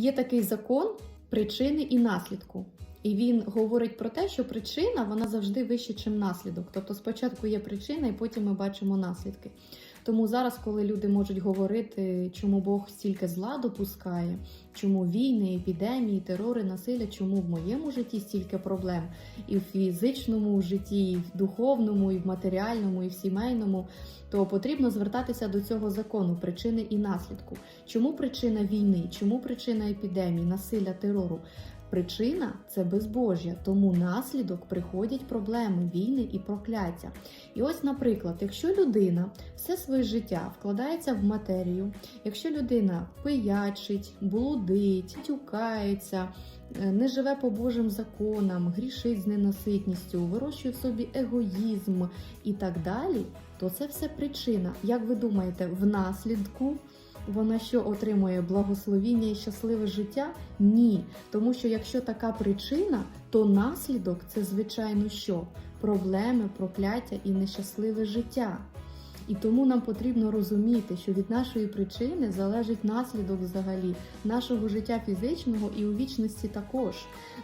Є такий закон причини і наслідку. І він говорить про те, що причина вона завжди вища, ніж наслідок. Тобто спочатку є причина, і потім ми бачимо наслідки. Тому зараз, коли люди можуть говорити, чому Бог стільки зла допускає, чому війни, епідемії, терори, насилля, чому в моєму житті стільки проблем, і в фізичному житті, і в духовному, і в матеріальному, і в сімейному, то потрібно звертатися до цього закону причини і наслідку. Чому причина війни? Чому причина епідемії, насилля, терору? Причина це безбожжя, тому наслідок приходять проблеми, війни і прокляття. І ось, наприклад, якщо людина все своє життя вкладається в матерію, якщо людина пиячить, блудить, тюкається, е, не живе по Божим законам, грішить з ненаситністю, вирощує в собі егоїзм і так далі, то це все причина. Як ви думаєте, в наслідку? Вона що отримує благословіння і щасливе життя? Ні. Тому що якщо така причина, то наслідок це звичайно що? Проблеми, прокляття і нещасливе життя. І тому нам потрібно розуміти, що від нашої причини залежить наслідок взагалі нашого життя фізичного і у вічності також.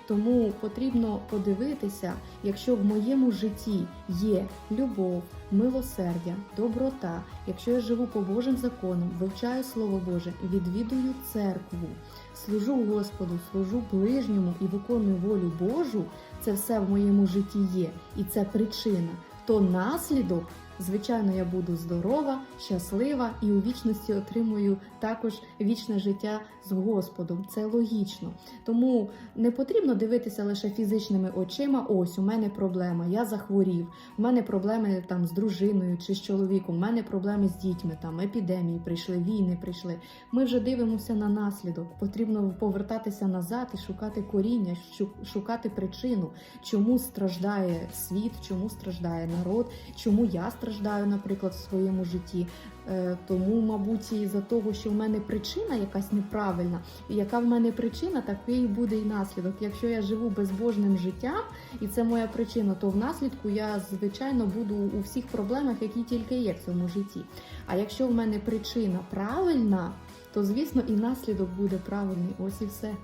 Тому потрібно подивитися, якщо в моєму житті є любов, милосердя, доброта, якщо я живу по Божим законам, вивчаю Слово Боже, відвідую церкву, служу Господу, служу ближньому і виконую волю Божу, це все в моєму житті є, і це причина, то наслідок. Звичайно, я буду здорова, щаслива і у вічності отримую також вічне життя з Господом. Це логічно. Тому не потрібно дивитися лише фізичними очима. Ось у мене проблема, я захворів. У мене проблеми там з дружиною чи з чоловіком. У мене проблеми з дітьми, там епідемії прийшли, війни прийшли. Ми вже дивимося на наслідок. Потрібно повертатися назад і шукати коріння, шукати причину, чому страждає світ, чому страждає народ, чому я страждаю, наприклад, в своєму житті. Е, Тому, мабуть, і за того, що в мене причина якась неправильна, і яка в мене причина, такий буде і наслідок. Якщо я живу безбожним життям, і це моя причина, то в наслідку я звичайно буду у всіх проблемах, які тільки є в цьому житті. А якщо в мене причина правильна, то звісно і наслідок буде правильний. Ось і все.